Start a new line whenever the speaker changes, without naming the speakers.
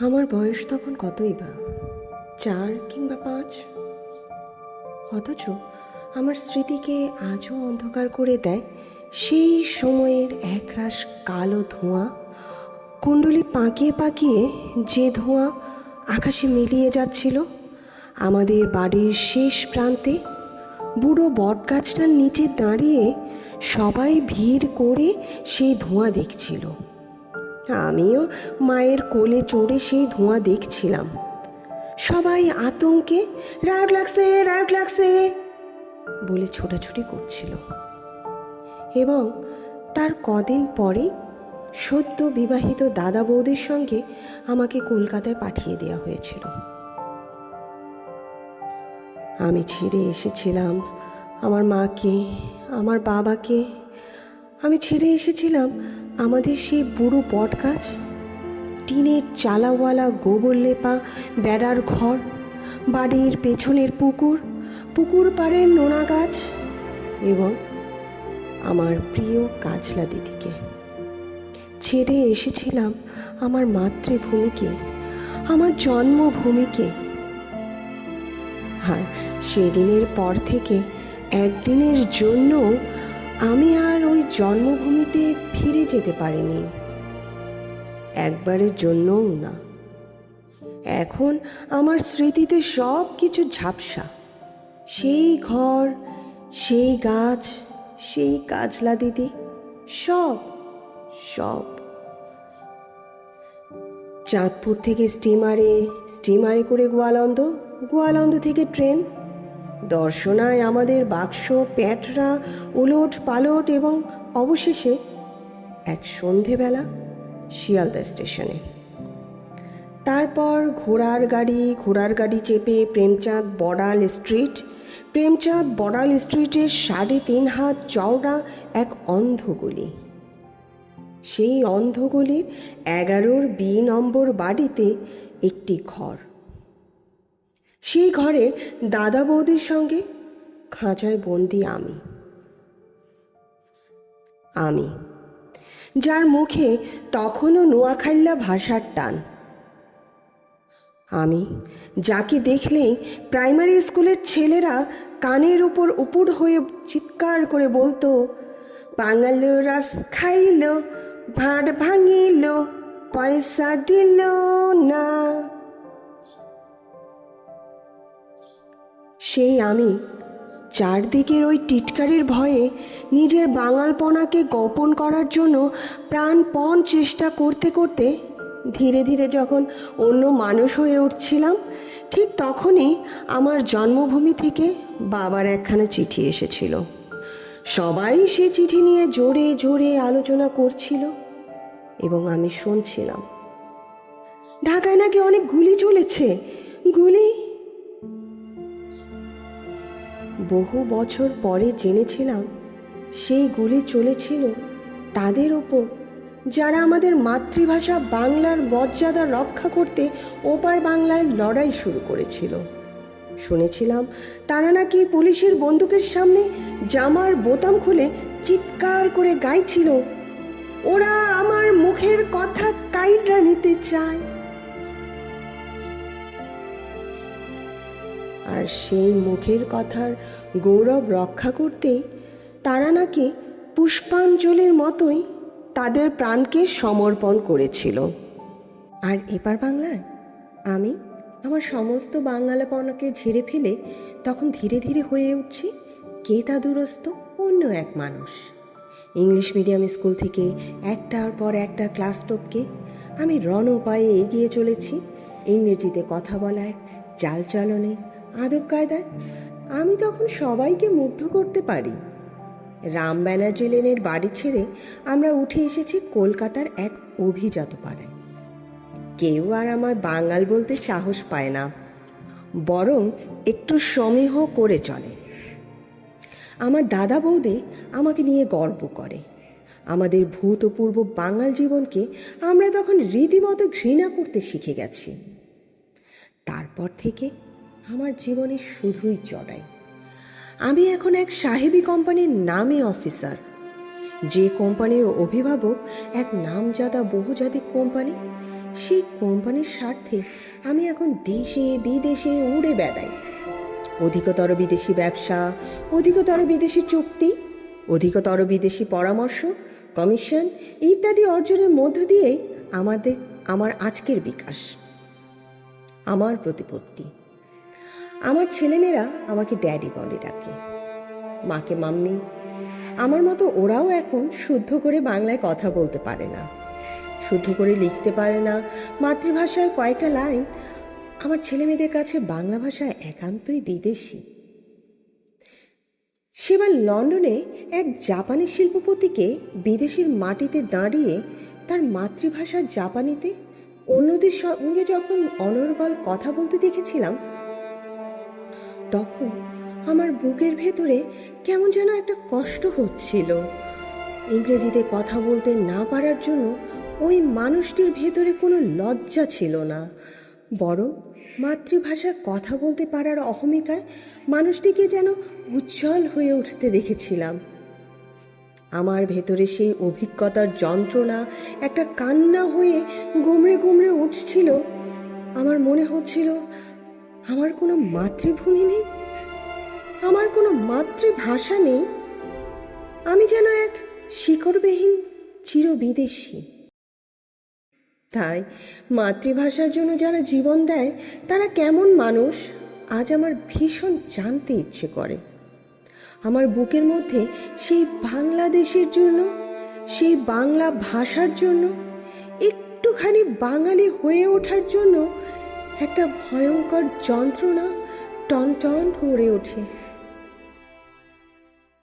আমার বয়স তখন কতই বা? চার কিংবা পাঁচ? অথচ আমার স্মৃতিকে আজও অন্ধকার করে দেয় সেই সময়ের একরাশ কালো ধোঁয়া, কুণ্ডলি পাকিয়ে পাকিয়ে যে ধোঁয়া আকাশে মিলিয়ে যাচ্ছিল, আমাদের বাড়ির শেষ প্রান্তে বুড়ো বটগাছটার নিচে দাঁড়িয়ে সবাই ভিড় করে সেই ধোঁয়া দেখছিল। আমিও মায়ের কোলে চড়ে সেই ধোঁয়া দেখছিলাম। সবাই আতঙ্কে রাউট লাগছে রাউট লাগছে! বলে ছোটাছুটি করছিল। এবং তার কদিন পরে সদ্য বিবাহিত দাদা বৌদির সঙ্গে আমাকে কলকাতায় পাঠিয়ে দেওয়া হয়েছিল। আমি ছেড়ে এসেছিলাম, আমার মাকে, আমার বাবাকে। আমি ছেড়ে এসেছিলাম আমাদের সেই বুড়ো বট গাছ টিনের চালাওয়ালা গোবর লেপা, বেড়ার ঘর, বাড়ির পেছনের পুকুর পুকুর পাড়ের নোনা গাছ এবং আমার প্রিয় কাজলা দিদিকে। ছেড়ে এসেছিলাম আমার মাতৃভূমিকে, আমার জন্মভূমিকে। আর সেদিনের পর থেকে একদিনের জন্য আমি আর জন্মভূমিতে ফিরে যেতে পারেনি। একবারের জন্যও না। এখন আমার স্মৃতিতে সব কিছু ঝাপসা। সেই ঘর, সেই গাছ, সেই কাজলা দিদি, সব সব। চাঁদপুর থেকে স্টিমারে স্টিমারে করে গোয়ালন্দ গোয়ালন্দ থেকে ট্রেন। দর্শনায় আমাদের বাক্স, প্যাটরা উলট পালট এবং অবশেষে এক সন্ধেবেলা শিয়ালদা স্টেশনে। তারপর ঘোড়ার গাড়ি ঘোড়ার গাড়ি চেপে প্রেমচাঁদ বড়াল স্ট্রিট, প্রেমচাঁদ বড়াল স্ট্রিটের সাড়ে তিন হাত চওড়া এক অন্ধগলি সেই অন্ধগলির এগারোর বি নম্বর বাড়িতে একটি ঘর। সেই ঘরে দাদা বৌদির সঙ্গে খাঁচায় বন্দি আমি। আমি। যার মুখে তখনও নোয়াখাইল্লা ভাষার টান। আমি, যাকে দেখলেই প্রাইমারি স্কুলের ছেলেরা কানের উপর উপুর হয়ে চিৎকার করে বলতো, বাঙাল রাস খাইল, ভাঁড় ভাঙিল, পয়সা দিল না। সেই আমি চারদিকের ওই টিটকারির ভয়ে নিজের বাঙালপনাকে গোপন করার জন্য প্রাণপণ চেষ্টা করতে করতে ধীরে ধীরে যখন অন্য মানুষ হয়ে উঠছিলাম, ঠিক তখনই আমার জন্মভূমি থেকে বাবার একখানা চিঠি এসেছিল। সবাই সে চিঠি নিয়ে জোরে জোরে আলোচনা করছিল এবং আমি শুনছিলাম। ঢাকায় নাকি অনেক গুলি চলেছে? গুলি বহু বছর পরে জেনেছিলাম সেই গুলি চলেছিল তাদের ওপর, যারা আমাদের মাতৃভাষা বাংলার মর্যাদা রক্ষা করতে ওপার বাংলায় লড়াই শুরু করেছিল। শুনেছিলাম তারা নাকি পুলিশের বন্দুকের সামনে জামার বোতাম খুলে চিৎকার করে গাইছিল, ওরা আমার মুখের কথা কাইটরা নিতে চায়। আর সেই মুখের কথার গৌরব রক্ষা করতে তারা নাকি পুষ্পাঞ্জলির মতোই তাদের প্রাণকে সমর্পণ করেছিল। আর এপার বাংলায়? আমি আমার সমস্ত বাঙালাপনাকে ঝেড়ে ফেলে তখন ধীরে ধীরে হয়ে উঠছি কেতাদুরস্ত অন্য এক মানুষ। ইংলিশ মিডিয়াম স্কুল থেকে একটার পর একটা ক্লাস টপকে আমি রণ উপায়ে এগিয়ে চলেছি ইংরেজিতে কথা বলায় চালচলনে আদব কায়দায় আমি তখন সবাইকে মুগ্ধ করতে পারি। রাম ব্যানার্জি লেনের বাড়ি ছেড়ে আমরা উঠে এসেছি কলকাতার এক অভিজাত পাড়ায়। কেউ আর আমার বাঙাল বলতে সাহস পায় না, বরং একটু সমীহ করে চলে। আমার দাদা বৌদি আমাকে নিয়ে গর্ব করে। আমাদের ভূতপূর্ব বাঙাল জীবনকে আমরা তখন রীতিমতো ঘৃণা করতে শিখে গেছি। তারপর থেকে আমার জীবনে শুধুই চড়াই। আমি এখন এক সাহেবী কোম্পানির নামে অফিসার। যে কোম্পানির অভিভাবক এক নামজাদা বহুজাতিক কোম্পানি, সেই কোম্পানির স্বার্থে আমি এখন দেশে, বিদেশে উড়ে বেড়াই। অধিকতর বিদেশি ব্যবসা, অধিকতর বিদেশি চুক্তি, অধিকতর বিদেশি পরামর্শ, কমিশন ইত্যাদি অর্জনের মধ্য দিয়েই আমাদের, আমার আজকের বিকাশ। আমার প্রতিপত্তি। আমার ছেলেমেয়েরা আমাকে ড্যাডি বলে ডাকে। মাকে মাম্মি। আমার মতো ওরাও এখন শুদ্ধ করে বাংলায় কথা বলতে পারে না। শুদ্ধ করে লিখতে পারে না। মাতৃভাষায় কয়েকটা লাইন আমার ছেলেমেয়েদের কাছে বাংলা ভাষা একান্তই বিদেশি। সেবার লন্ডনে এক জাপানি শিল্পপতিকে বিদেশের মাটিতে দাঁড়িয়ে তার মাতৃভাষা জাপানিতে অন্যদের সঙ্গে যখন অনর্গল কথা বলতে দেখেছিলাম তখন আমার বুকের ভেতরে কেমন যেন একটা কষ্ট হচ্ছিল। ইংরেজিতে কথা বলতে না পারার জন্য ওই মানুষটির ভেতরে কোনো লজ্জা ছিল না। বরং মাতৃভাষায় কথা বলতে পারার অহমিকায় মানুষটিকে যেন উজ্জ্বল হয়ে উঠতে দেখেছিলাম। আমার ভেতরে সেই অভিজ্ঞতার যন্ত্রণা, একটা কান্না হয়ে গুমড়ে গুমড়ে উঠছিল। আমার মনে হচ্ছিল আমার কোনো মাতৃভূমি নেই? আমার কোনো মাতৃভাষা নেই? আমি যেন এক শিকড়বিহীন চিরবিদেশী। তাই মাতৃভাষার জন্য যারা জীবন দেয়, তারা কেমন মানুষ? আজ আমার ভীষণ জানতে ইচ্ছে করে। আমার বুকের মধ্যে সেই বাংলাদেশের জন্য, সেই বাংলা ভাষার জন্য, একটুখানি বাঙালি হয়ে ওঠার জন্য একটা ভয়ঙ্কর যন্ত্রণা টন টন করে ওঠে।